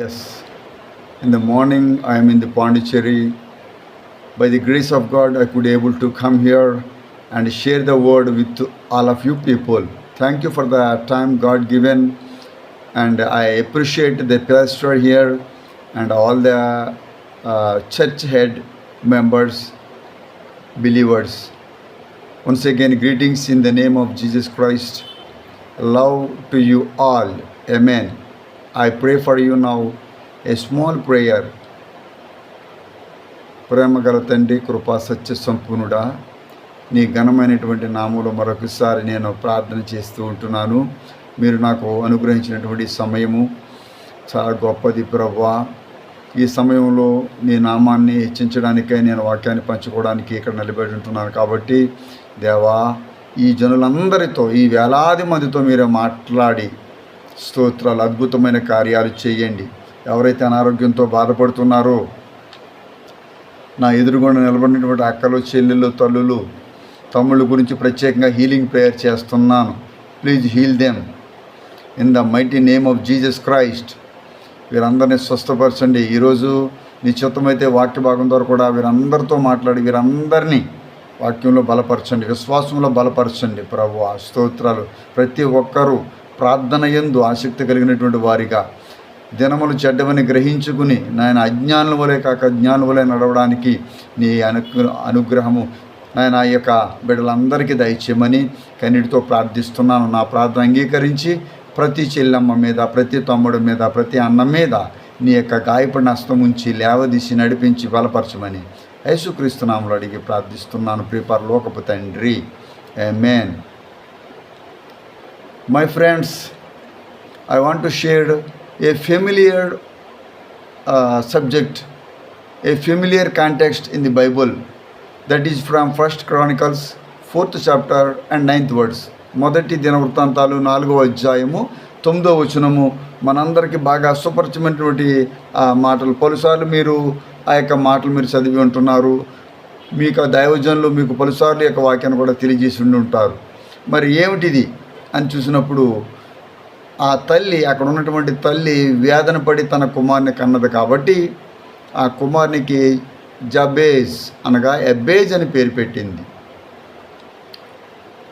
Yes. In the morning, I am in the Pondicherry. By the grace of God, I could able to come here and share the word with all of you people. Thank you for the time God given, and I appreciate the pastor here and all the uh, church head members, believers. Once again, greetings in the name of Jesus Christ. Love to you all. Amen. I pray for you now. A small prayer. ప్రేమగల తండ్రి కృపా సత్య సంపూర్ణుడా నీ ఘనమైనటువంటి నామూలు మరొకసారి నేను ప్రార్థన చేస్తూ ఉంటున్నాను. మీరు నాకు అనుగ్రహించినటువంటి సమయము చాలా గొప్పది ప్రభా. ఈ సమయంలో నీ నామాన్ని హెచ్చించడానికై నేను వాక్యాన్ని పంచుకోవడానికి ఇక్కడ నిలబడి ఉంటున్నాను కాబట్టి దేవా ఈ జనులందరితో ఈ వేలాది మందితో మీరు మాట్లాడి స్తోత్రాలు అద్భుతమైన కార్యాలు చేయండి. ఎవరైతే అనారోగ్యంతో బాధపడుతున్నారో నా ఎదురుగుండా నిలబడినటువంటి అక్కలు చెల్లెళ్ళు తల్లులు తమ్ముళ్ళ గురించి ప్రత్యేకంగా హీలింగ్ ప్రేయర్ చేస్తున్నాను. Please heal them in the mighty name of Jesus Christ వీరందరినీ స్వస్థపరచండి. ఈరోజు నిశ్చితమైతే వాక్య భాగం ద్వారా కూడా వీరందరితో మాట్లాడి వీరందరినీ వాక్యంలో బలపరచండి విశ్వాసంలో బలపరచండి. ప్రభు ఆ స్తోత్రాలు ప్రతి ఒక్కరూ ప్రార్థన ఎందు ఆసక్తి కలిగినటువంటి వారిగా దినములు చెడ్డవని గ్రహించుకుని నాయన అజ్ఞానుల వలె కాక జ్ఞానుల వలె నడవడానికి నీ అనుగ్ర అనుగ్రహము నాయన ఆ యొక్క బిడ్డలందరికీ దయచేయమని కన్నిటితో ప్రార్థిస్తున్నాను. నా ప్రార్థన అంగీకరించి ప్రతి చెల్లెమ్మ మీద ప్రతి తమ్ముడి మీద ప్రతి అన్న మీద నీ యొక్క గాయపడిన హస్తం ఉంచి లేవదీసి నడిపించి బలపరచమని యేసుక్రీస్తునాములు అడిగి ప్రార్థిస్తున్నాను. ప్రిపర్ లోకపు తండ్రి. Man my friends I want to share a familiar subject subject, a context in in the that is from first Chronicles fourth chapter and ninth words మొదటి దిన వృత్తాంతాలు నాలుగవ అధ్యాయము తొమ్మిదవ వచనము మనందరికీ బాగా సుపరిచిమైనటువంటి మాటలు పలుసార్లు మీరు ఆ యొక్క మాటలు మీరు చదివి ఉంటున్నారు మీకు దైవజనులు మీకు పలుసార్లు యొక్క వాక్యాన్ని కూడా తెలియజేసి ఉండి ఉంటారు మరి ఏమిటిది అని చూసినప్పుడు ఆ తల్లి అక్కడ ఉన్నటువంటి తల్లి వేదన పడి తన కుమార్ని కన్నది కాబట్టి ఆ కుమార్నికి జబేజ్ అనగా ఎబ్బేజ్ అని పేరు పెట్టింది.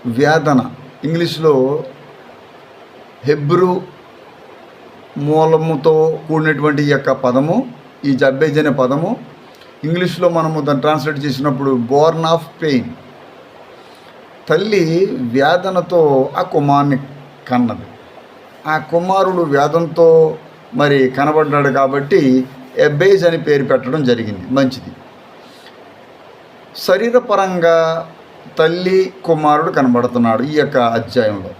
వేదన ఇంగ్లీష్లో హెబ్రూ మూలముతో కూడినటువంటి ఈ యొక్క పదము ఈ జబ్బేజ్ అనే పదము ఇంగ్లీష్లో మనము దాన్ని ట్రాన్స్లేట్ చేసినప్పుడు బోర్న్ ఆఫ్ పెయిన్ తల్లి వేదనతో ఆ కుమారుని కన్నది. ఆ కుమారుడు వేదంతో మరి కనబడ్డాడు కాబట్టి ఎబ్బేజ్ అని పేరు పెట్టడం జరిగింది. మంచిది. శరీరపరంగా తల్లి కుమారుడు కనబడుతున్నాడు ఈ యొక్క అధ్యాయంలో.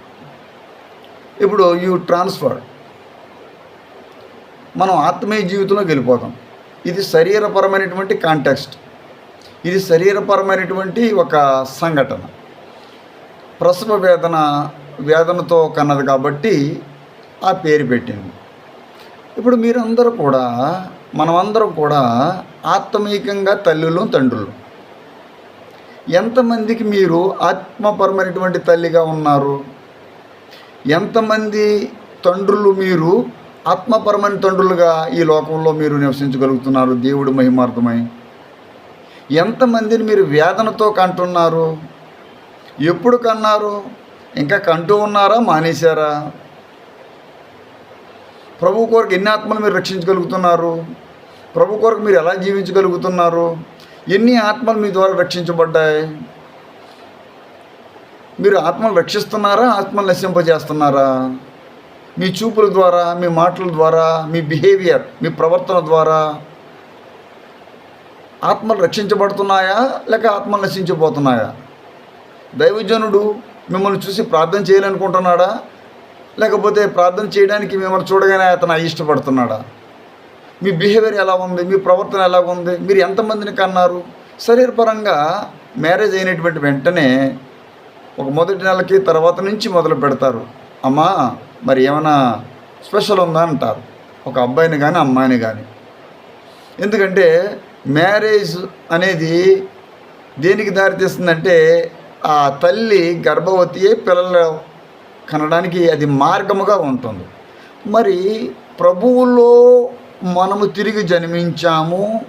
ఇప్పుడు యూ ట్రాన్స్ఫర్. మనం ఆత్మీయ జీవితంలోకి వెళ్ళిపోతాం. ఇది శరీరపరమైనటువంటి కాంటెక్స్ట్. ఇది శరీరపరమైనటువంటి ఒక సంఘటన. ప్రసవ వేదన వేదనతో కన్నది కాబట్టి ఆ పేరు పెట్టింది ఇప్పుడు మీరందరూ కూడా మనమందరం కూడా ఆత్మీకంగా తల్లులు తండ్రులు. ఎంతమందికి మీరు ఆత్మపరమైనటువంటి తల్లిగా ఉన్నారు? ఎంతమంది తండ్రులు మీరు ఆత్మపరమైన తండ్రులుగా ఈ లోకంలో మీరు నివసించగలుగుతున్నారు? దేవుడు మహిమార్థమై. ఎంతమందిని మీరు వేదనతో కంటున్నారు? ఎప్పుడు కన్నారు? ఇంకా కంటూ ఉన్నారా? మానేశారా? ప్రభు కొరకు ఎన్ని ఆత్మలు మీరు రక్షించగలుగుతున్నారు? ప్రభు కొరకు మీరు ఎలా జీవించగలుగుతున్నారు? ఎన్ని ఆత్మలు మీ ద్వారా రక్షించబడ్డాయి? మీరు ఆత్మలు రక్షిస్తున్నారా? ఆత్మలు నశింపజేస్తున్నారా? మీ చూపుల ద్వారా మీ మాటల ద్వారా మీ బిహేవియర్ మీ ప్రవర్తన ద్వారా ఆత్మలు రక్షించబడుతున్నాయా? లేక ఆత్మలు నశించిపోతున్నాయా? దైవజనుడు మిమ్మల్ని చూసి ప్రార్థన చేయాలనుకుంటున్నాడా? లేకపోతే ప్రార్థన చేయడానికి మిమ్మల్ని చూడగానే అతను ఇష్టపడుతున్నాడా మీ బిహేవియర్ ఎలా ఉంది? మీ ప్రవర్తన ఎలా ఉంది? మీరు ఎంతమందిని కన్నారు? శరీరపరంగా మ్యారేజ్ అయినటువంటి వెంటనే ఒక మొదటి నెలకి తర్వాత నుంచి మొదలు పెడతారు. అమ్మా మరి ఏమైనా స్పెషల్ ఉందా అంటారు. ఒక అబ్బాయిని కానీ అమ్మాయిని కానీ ఎందుకంటే మ్యారేజ్ అనేది దేనికి దారితీస్తుందంటే ఆ తల్లి గర్భవతి పిల్లలు కనడానికి అది మార్గముగా ఉంటుంది. మరి ప్రభువులో మనము తిరిగి జన్మించాము.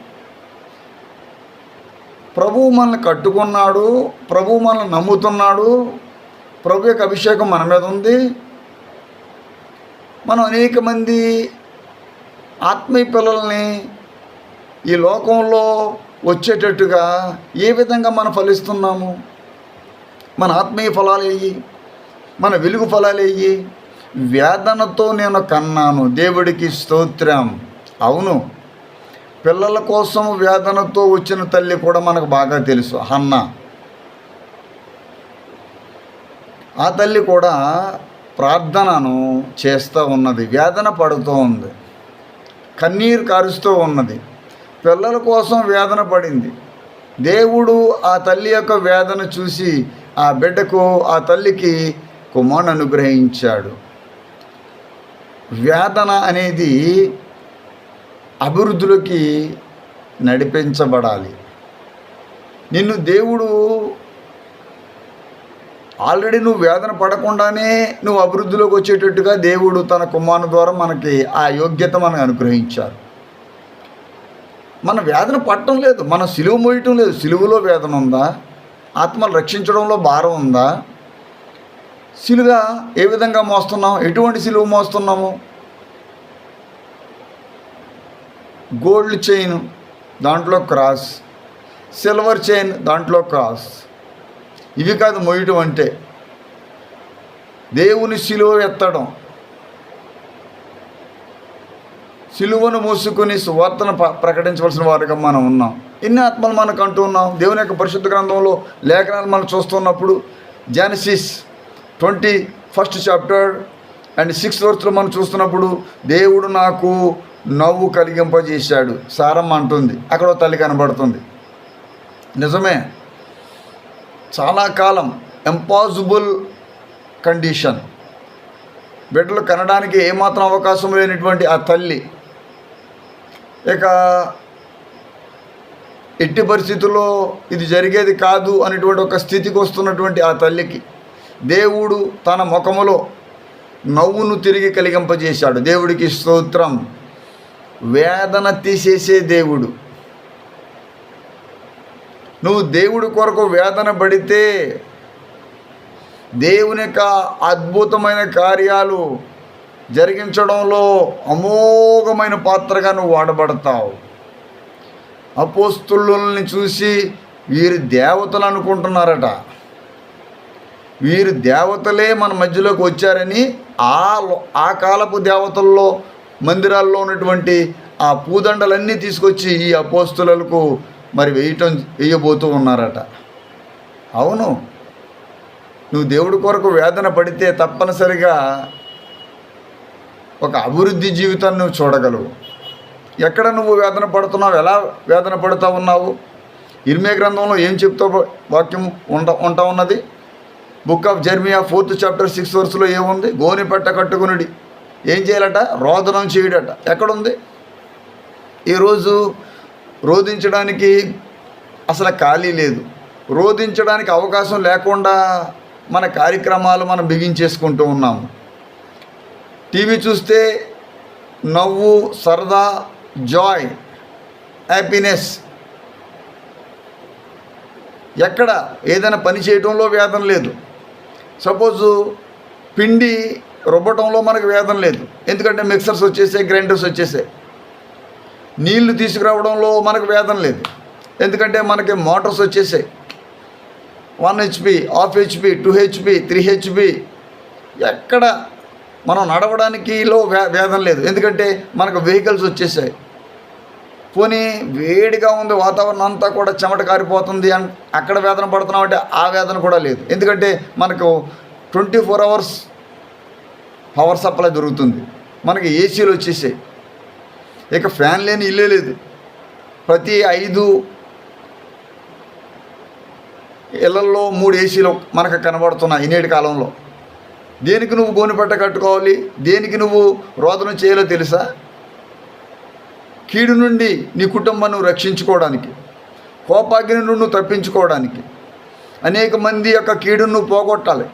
ప్రభువు మనల్ని కట్టుకున్నాడు. ప్రభువు మనల్ని నమ్ముతున్నాడు. ప్రభు యొక్క అభిషేకం మన మీద ఉంది. మనం అనేక మంది ఆత్మీయ పిల్లల్ని ఈ లోకంలో వచ్చేటట్టుగా ఏ విధంగా మనం ఫలిస్తున్నాము? మన ఆత్మీయ ఫలాలు ఏవి మన వెలుగు ఫలాలు ఏవి వేదనతో నేను కన్నాను దేవుడికి స్తోత్రం. అవును పిల్లల కోసం వేదనతో వచ్చిన తల్లి కూడా మనకు బాగా తెలుసు హన్న. ఆ తల్లి కూడా ప్రార్థనను చేస్తూ ఉన్నది వేదన పడుతూ ఉంది కన్నీరు కారుస్తూ ఉన్నది. పిల్లల కోసం వేదన పడింది. దేవుడు ఆ తల్లి యొక్క వేదన చూసి ఆ బిడ్డకు ఆ తల్లికి కుమారుని అనుగ్రహించాడు. వేదన అనేది అభివృద్ధిలోకి నడిపించబడాలి. నిన్ను దేవుడు ఆల్రెడీ నువ్వు వేదన పడకుండానే నువ్వు అభివృద్ధిలోకి వచ్చేటట్టుగా దేవుడు తన కుమారుని ద్వారా మనకి ఆ యోగ్యత మనకు అనుగ్రహించారు. మన వేదన పట్టడం లేదు మన సిలువ మోయటం లేదు. సిలువలో వేదన ఉందా? ఆత్మలు రక్షించడంలో భారం ఉందా? సిలువ ఏ విధంగా మోస్తున్నాం? ఎటువంటి సిలువ మోస్తున్నాము? గోల్డ్ చైన్ దాంట్లో క్రాస్. సిల్వర్ చైన్ దాంట్లో క్రాస్. ఇవి కాదు మొయ్యటం అంటే. దేవుని సిలువ ఎత్తడం. సిలువను మూసుకొని సువార్తను ప్రకటించవలసిన వారిగా మనం ఉన్నాం. ఎన్ని ఆత్మలు మనకు అంటూ ఉన్నాం. దేవుని యొక్క పరిశుద్ధ గ్రంథంలో లేఖనాలు మనం చూస్తున్నప్పుడు Genesis twenty first chapter and sixth వర్త్లో మనం చూస్తున్నప్పుడు దేవుడు నాకు నవ్వు కలిగింపజేశాడు. సారమ్మ అంటుంది. అక్కడ తల్లి కనబడుతుంది. నిజమే. చాలా కాలం ఎంపాసిబుల్ కండిషన్ బిడ్డలు కనడానికి ఏమాత్రం అవకాశం లేనటువంటి ఆ తల్లి ఇక ఎట్టి పరిస్థితుల్లో ఇది జరిగేది కాదు అనేటువంటి ఒక స్థితికి వస్తున్నటువంటి ఆ తల్లికి దేవుడు తన ముఖములో నవ్వును తిరిగి కలిగింపజేశాడు. దేవుడికి స్తోత్రం. వేదన తీసేసే దేవుడు. నువ్వు దేవుడి కొరకు వేదన పడితే దేవుని యొక్క అద్భుతమైన కార్యాలు జరిగించడంలో అమోఘమైన పాత్రగా నువ్వు వాడబడతావు. అపోస్తులని చూసి వీరు దేవతలు అనుకుంటున్నారట. వీరు దేవతలే మన మధ్యలోకి వచ్చారని ఆ లో- ఆ కాలపు దేవతల్లో మందిరాల్లో ఉన్నటువంటి ఆ పూదండలన్నీ తీసుకొచ్చి ఈ అపోస్తులకు మరి వేయటం వేయబోతూ ఉన్నారట. అవును. నువ్వు దేవుడి కొరకు వేదన పడితే తప్పనిసరిగా ఒక అభివృద్ధి జీవితాన్ని నువ్వు చూడగలవు. ఎక్కడ నువ్వు వేదన పడుతున్నావు? ఎలా వేదన పడుతూ ఉన్నావు? ఇర్మే గ్రంథంలో ఏం చెప్తా వాక్యం ఉండ ఉంటా ఉన్నది? Book of Jeremiah fourth chapter six వర్స్లో ఏముంది? గోని పెట్ట కట్టుకునిడి. ఏం చేయాలట? రోదనం చేయడట. ఎక్కడుంది? ఈరోజు రోధించడానికి అసలు ఖాళీ లేదు. రోధించడానికి అవకాశం లేకుండా మన కార్యక్రమాలు మనం బిగించేసుకుంటూ ఉన్నాము. టీవీ చూస్తే నవ్వు సరదా జాయ్ హ్యాపీనెస్. ఎక్కడ ఏదైనా పని చేయడంలో వేదన లేదు. సపోజు పిండి రుబ్బటంలో మనకు వేదన లేదు. ఎందుకంటే మిక్సర్స్ వచ్చేసాయి గ్రైండర్స్ వచ్చేసాయి. నీళ్ళు తీసుకురావడంలో మనకు వేదన లేదు. ఎందుకంటే మనకి మోటార్స్ వచ్చేసాయి. One HP half HP two HP three HP ఎక్కడ మనం నడవడానికిలో వే వేదన లేదు. ఎందుకంటే మనకు వెహికల్స్ వచ్చేసాయి. పోనీ వేడిగా ఉంది వాతావరణం అంతా కూడా చెమట కారిపోతుంది అని అక్కడ వేదన పడుతున్నాం అంటే ఆ వేదన కూడా లేదు. ఎందుకంటే మనకు twenty four hours power supply దొరుకుతుంది. మనకి ఏసీలు వచ్చేసాయి. ఇక ఫ్యాన్ లేని ఇల్లే లేదు. ప్రతి ఐదు ఇళ్ళల్లో మూడు ఏసీలు మనకు కనబడుతున్నాయి. నేటి కాలంలో. దేనికి నువ్వు గోనిపట్ట కట్టుకోవాలి? దేనికి నువ్వు రోదన చేయాలో తెలుసా? కీడు నుండి నీ కుటుంబాన్ని రక్షించుకోవడానికి కోపాగ్ని నుండి నువ్వు తప్పించుకోవడానికి అనేక మంది యొక్క కీడును నువ్వు పోగొట్టాలి.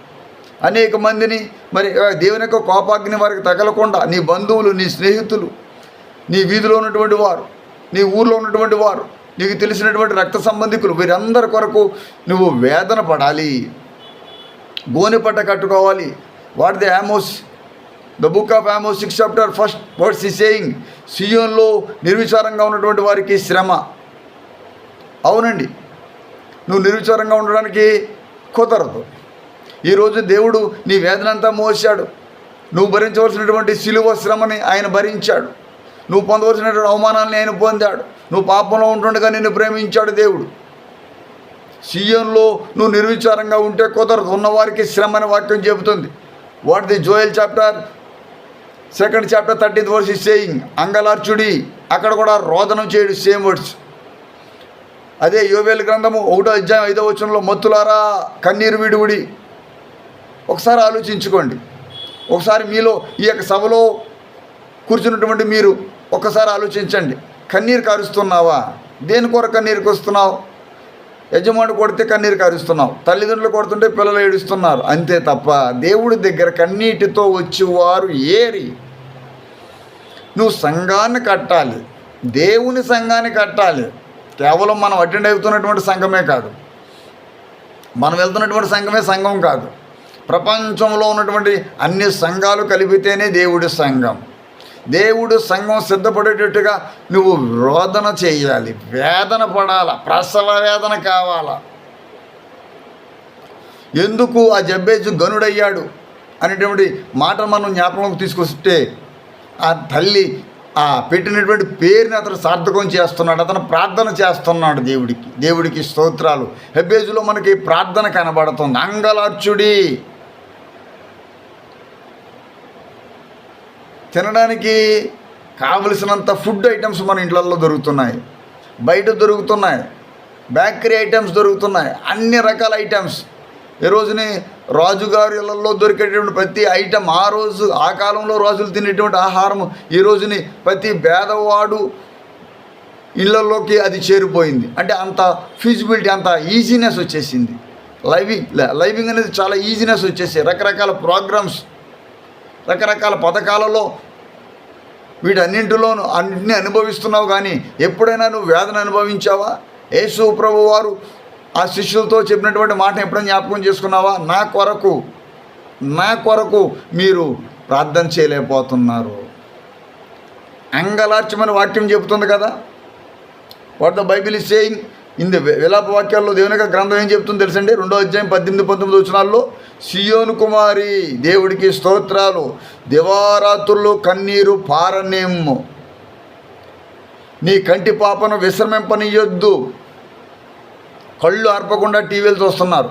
అనేక మందిని మరి దేవుని యొక్క కోపాగ్ని వారికి తగలకుండా నీ బంధువులు నీ స్నేహితులు నీ వీధిలో ఉన్నటువంటి వారు నీ ఊర్లో ఉన్నటువంటి వారు నీకు తెలిసినటువంటి రక్త సంబంధికులు వీరందరి కొరకు నువ్వు వేదన పడాలి. గోనెపట్ట కట్టుకోవాలి. What the Amos the book of Amos six chapter first words is saying సియోన్లో నిర్విచారంగా ఉన్నటువంటి వారికి శ్రమ అవునండి. నువ్వు నిర్విచారంగా ఉండడానికి కుదరదు. ఈరోజు దేవుడు నీ వేదనంతా మోసాడు నువ్వు భరించవలసినటువంటి సిలువ శ్రమని ఆయన భరించాడు. నువ్వు పొందవలసినటువంటి అవమానాన్ని ఆయన పొందాడు. నువ్వు పాపంలో ఉంటుండగా నిన్ను ప్రేమించాడు దేవుడు. సీఎంలో నువ్వు నిర్విచారంగా ఉంటే కుదరదు. ఉన్నవారికి శ్రమ అనే వాక్యం చెబుతుంది. What the Joel chapter second chapter thirteenth verse is saying అంగలార్చుడి అక్కడ కూడా రోదనం చేయడు సేమ్ వర్డ్స్ అదే యోవేలు గ్రంథము ఒకటో అధ్యాయం ఐదో వచనంలో మత్తులారా కన్నీరు విడుగుడి ఒకసారి ఆలోచించుకోండి. ఒకసారి మీలో ఈ యొక్క సభలో కూర్చున్నటువంటి మీరు ఒక్కసారి ఆలోచించండి. కన్నీరు కారుస్తున్నావా? దేని కొరకు కన్నీరు వస్తున్నావు యజమాని కొడితే కన్నీరు కారుస్తున్నావు. తల్లిదండ్రులు కొడుతుంటే పిల్లలు ఏడుస్తున్నారు. అంతే తప్ప దేవుడి దగ్గర కన్నీటితో వచ్చేవారు ఏరి. నువ్వు సంఘాన్ని కట్టాలి. దేవుని సంఘాన్ని కట్టాలి. కేవలం మనం అటెండ్ అవుతున్నటువంటి సంఘమే కాదు. మనం వెళ్తున్నటువంటి సంఘమే సంఘం కాదు. ప్రపంచంలో ఉన్నటువంటి అన్ని సంఘాలు కలిపితేనే దేవుడి సంఘం. దేవుడు సంఘం సిద్ధపడేటట్టుగా నువ్వు రోదన చేయాలి. వేదన పడాల. ప్రసవ వేదన కావాలా. ఎందుకు ఆ జబ్బేజు గనుడయ్యాడు అనేటువంటి మాట మనం జ్ఞాపకంలోకి తీసుకొస్తే ఆ తల్లి ఆ పెట్టినటువంటి పేరుని అతను సార్థకం చేస్తున్నాడు. అతను ప్రార్థన చేస్తున్నాడు దేవుడికి. దేవుడికి స్తోత్రాలు. హెబ్బేజులో మనకి ప్రార్థన కనబడుతుంది. అంగలార్చుడి. తినడానికి కావలసినంత ఫుడ్ ఐటమ్స్ మన ఇంట్లలో దొరుకుతున్నాయి. బయట దొరుకుతున్నాయి. బేకరీ ఐటమ్స్ దొరుకుతున్నాయి. అన్ని రకాల ఐటమ్స్ ఈ రోజుని రాజుగారి ఇళ్ళలో దొరికేటువంటి ప్రతి ఐటమ్ ఆ రోజు ఆ కాలంలో రాజులు తినేటువంటి ఆహారం ఈ రోజుని ప్రతి పేదవాడు ఇళ్ళలోకి అది చేరిపోయింది. అంటే అంత ఫీజిబిలిటీ అంత ఈజీనెస్ వచ్చేసింది. లైవింగ్ లైవింగ్ అనేది చాలా ఈజీనెస్ వచ్చేసి రకరకాల ప్రోగ్రామ్స్ రకరకాల పథకాలలో వీటన్నింటిలోనూ అన్నింటినీ అనుభవిస్తున్నావు కానీ ఎప్పుడైనా నువ్వు వేదన అనుభవించావా? యేసు ప్రభు వారు ఆ శిష్యులతో చెప్పినటువంటి మాట ఎప్పుడైనా జ్ఞాపకం చేసుకున్నావా? నా కొరకు నా కొరకు మీరు ప్రార్థన చేయలేకపోతున్నారు. అంగలార్చమని వాక్యం చెబుతుంది కదా? What the Bible is saying ఇందు విలాప వాక్యాల్లో దేవుని యొక్క గ్రంథం ఏం చెప్తుందో తెలుసండి? రెండో అధ్యాయం పద్దెనిమిది పంతొమ్మిది వచనాల్లో సియోను కుమారి దేవుడికి స్తోత్రాలు. దివారాత్రులు కన్నీరు పారనేమ్ము. నీ కంటి పాపను విశ్రమింపనియొద్దు. కళ్ళు అర్పకుండా టీవీలు చూస్తున్నారు.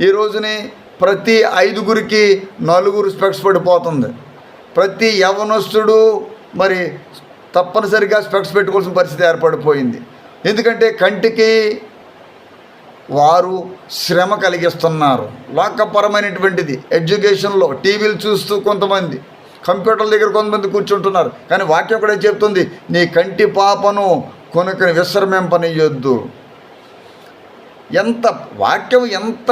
ఈ రోజుని ప్రతి ఐదుగురికి నలుగురు స్పెక్స్ పడిపోతుంది. ప్రతి యవనస్తుడు మరి తప్పనిసరిగా స్పెక్స్ పెట్టుకోవాల్సిన పరిస్థితి ఏర్పడిపోయింది. ఎందుకంటే కంటికి వారు శ్రమ కలిగిస్తున్నారు. లోకపరమైనటువంటిది. ఎడ్యుకేషన్లో టీవీలు చూస్తూ కొంతమంది కంప్యూటర్ల దగ్గర కొంతమంది కూర్చుంటున్నారు. కానీ వాక్యం కూడా చెప్తుంది నీ కంటి పాపను కొనుక్కొని విశ్రమింపనియొద్దు. ఎంత వాక్యం ఎంత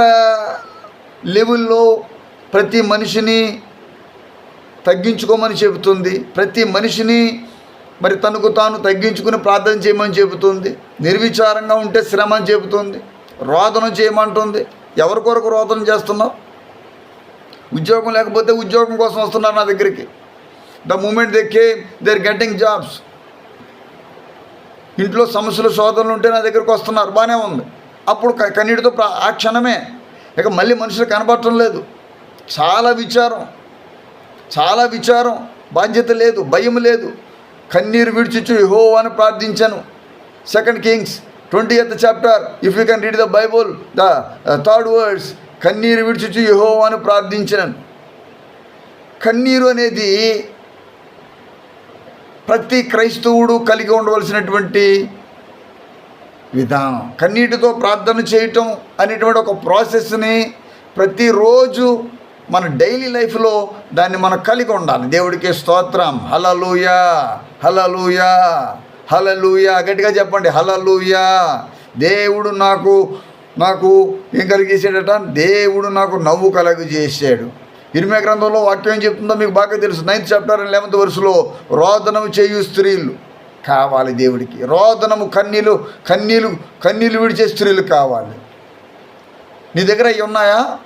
లెవెల్లో ప్రతి మనిషిని తగ్గించుకోమని చెబుతుంది ప్రతి మనిషిని మరి తనకు తాను తగ్గించుకుని ప్రార్థన చేయమని చెబుతుంది. నిర్విచారంగా ఉంటే శ్రమ అని చెబుతుంది. రోదన చేయమంటుంది. ఎవరి కొరకు రోదన చేస్తున్నావు? ఉద్యోగం లేకపోతే ఉద్యోగం కోసం వస్తున్నారు నా దగ్గరికి. The moment they came they are getting jobs ఇంట్లో సమస్యలు శోధనలు ఉంటే నా దగ్గరకు వస్తున్నారు. బాగానే ఉంది. అప్పుడు కన్నీటితో ఆ క్షణమే ఇక మళ్ళీ మనుషులు కనబడటం లేదు. చాలా విచారం. చాలా విచారం. బాధ్యత లేదు. భయం లేదు. కన్నీరు విడిచిచ్చు హో అని ప్రార్థించాను. Second Kings twenty eighth chapter if you can read the Bible the third words కన్నీరు విడిచిచ్చు యహో అని ప్రార్థించాను కన్నీరు అనేది ప్రతి క్రైస్తవుడు కలిగి ఉండవలసినటువంటి విధానం. కన్నీటితో ప్రార్థన చేయటం అనేటువంటి ఒక ప్రాసెస్ని ప్రతిరోజు మన డైలీ లైఫ్లో దాన్ని మనం కలిగి ఉండాలి. దేవుడికి స్తోత్రం. హలలుయా హలలుయా హలలుయా గట్టిగా చెప్పండి హలలుయా దేవుడు నాకు నాకు ఏం కలిగేసాడట దేవుడు నాకు నవ్వు కలుగజేశాడు. ఇరిమే గ్రంథంలో వాక్యం ఏం చెప్తుందో మీకు బాగా తెలుసు. నైన్త్ చాప్టర్ అండ్ లెవెన్త్ వరుసలో రోదనము చేయు స్త్రీలు కావాలి దేవుడికి. రోదనము కన్నీలు కన్నీలు కన్నీలు విడిచే స్త్రీలు కావాలి. నీ దగ్గర అవి ఉన్నాయా?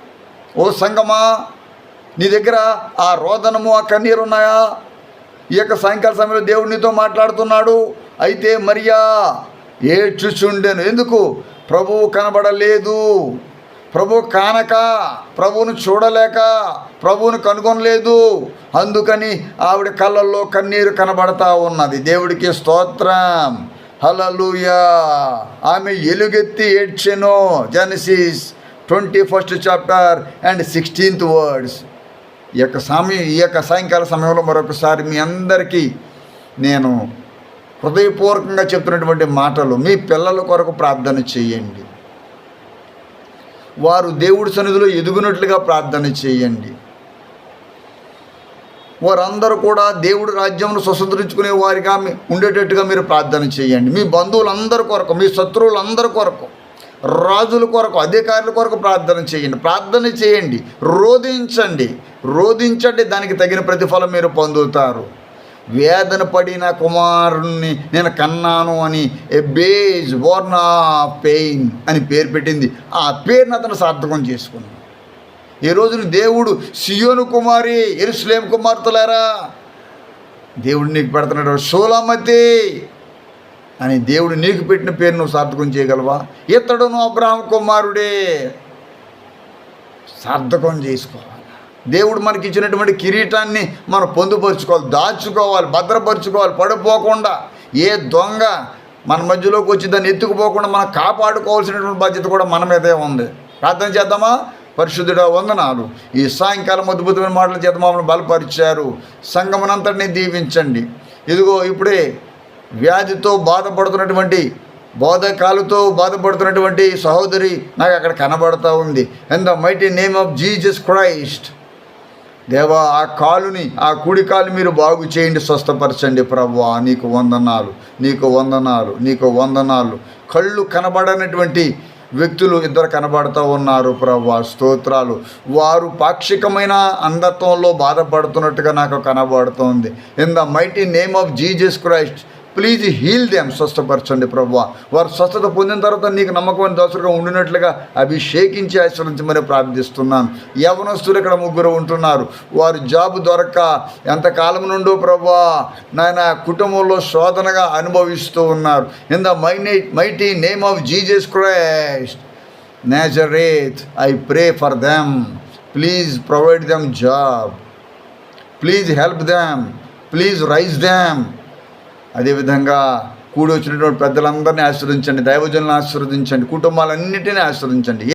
ఓ సంగమా? నీ దగ్గర ఆ రోదనము ఆ కన్నీరు ఉన్నాయా? ఈ యొక్క సాయంకాల సమయంలో దేవుడు నీతో మాట్లాడుతున్నాడు. అయితే మరియా ఏడ్చుచుండెను. ఎందుకు? ప్రభువు కనబడలేదు. ప్రభు కానక ప్రభువును చూడలేక ప్రభువును కనుగొనలేదు. అందుకని ఆవిడ కళ్ళల్లో కన్నీరు కనబడతా ఉన్నది. దేవుడికి స్తోత్రం. హలలుయా ఆమె ఎలుగెత్తి ఏడ్చెను. Genesis twenty first chapter and sixteenth words ఈ యొక్క సమయం ఈ యొక్క సాయంకాల సమయంలో మరొకసారి మీ అందరికీ నేను హృదయపూర్వకంగా చెప్తున్నటువంటి మాటలు మీ పిల్లల కొరకు ప్రార్థన చేయండి. వారు దేవుడి సన్నిధిలో ఎదుగునట్లుగా ప్రార్థన చేయండి. వారందరూ కూడా దేవుడి రాజ్యంను స్వతంత్రించుకునే వారిగా ఉండేటట్టుగా మీరు ప్రార్థన చేయండి. మీ బంధువులందరి కొరకు మీ శత్రువులందరి కొరకు. రాజుల కొరకు అధికారుల కొరకు ప్రార్థన చేయండి. ప్రార్థన చేయండి. రోధించండి. రోధించండి. దానికి తగిన ప్రతిఫలం మీరు పొందుతారు. వేదన పడిన కుమారుణ్ణి నేను కన్నాను అని ఏ బేజ్ బోర్న్ పెయిన్ అని పేరు పెట్టింది. ఆ పేరుని అతను సార్థకం చేసుకున్నాడు. ఈ రోజున దేవుడు సియోను కుమారి ఎరుస్లేం కుమార్తెలారా? దేవుడు నీకు పెడుతున్నాడు. సోలామతి అని దేవుడు నీకు పెట్టిన పేరు నువ్వు సార్థకం చేయగలవా? ఇతడును అబ్రాహం కుమారుడే. సార్థకం చేసుకోవాలి. దేవుడు మనకి ఇచ్చినటువంటి కిరీటాన్ని మనం పొందుపరుచుకోవాలి దాచుకోవాలి భద్రపరుచుకోవాలి పడిపోకుండా ఏ దొంగ మన మధ్యలోకి వచ్చి దాన్ని ఎత్తుకుపోకుండా మనం కాపాడుకోవాల్సినటువంటి బాధ్యత కూడా మన మీదే ఉంది. ప్రార్థన చేద్దామా? పరిశుద్ధుడ వందనాలు. ఈ సాయంకాలం అద్భుతమైన మాటల చేత మమ్మల్ని బలపరిచారు. సంగమనంతటిని దీవించండి. ఇదిగో ఇప్పుడే వ్యాధితో బాధపడుతున్నటువంటి బోధకాలతో బాధపడుతున్నటువంటి సహోదరి నాకు అక్కడ కనబడతా ఉంది. In the mighty name of Jesus Christ దేవా ఆ కాలుని ఆ కుడి కాలు మీరు బాగు చేయండి స్వస్థపరచండి ప్రభు. నీకు వందనాలు నీకు వందనాలు నీకు వందనాలు. కళ్ళు కనబడనటువంటి వ్యక్తులు ఇద్దరు కనబడుతూ ఉన్నారు ప్రభు. స్తోత్రాలు. వారు పాక్షికమైన అంధత్వంలో బాధపడుతున్నట్టుగా నాకు కనబడుతోంది. In the mighty name of Jesus Christ please heal them స్వస్థపరచండి ప్రభు వారు స్వస్థత పొందిన తర్వాత నీకు నమ్మకమైన దోసగా ఉండినట్లుగా అభిషేకించి ఆశ్రయించమని ప్రార్థిస్తున్నాను. యవనస్తులు ఇక్కడ ముగ్గురు ఉంటున్నారు. వారు జాబ్ దొరక్క ఎంతకాలం నుండో ప్రభా నాయన కుటుంబంలో శోధనగా అనుభవిస్తూ ఉన్నారు. In the mine mighty name of Jesus Christ Nazareth I pray for them please provide them job please help them please raise them అదేవిధంగా కూడి వచ్చినటువంటి పెద్దలందరినీ ఆశీర్వదించండి దైవజనులను ఆశీర్వదించండి కుటుంబాలన్నిటినీ ఆశీర్వదించండి.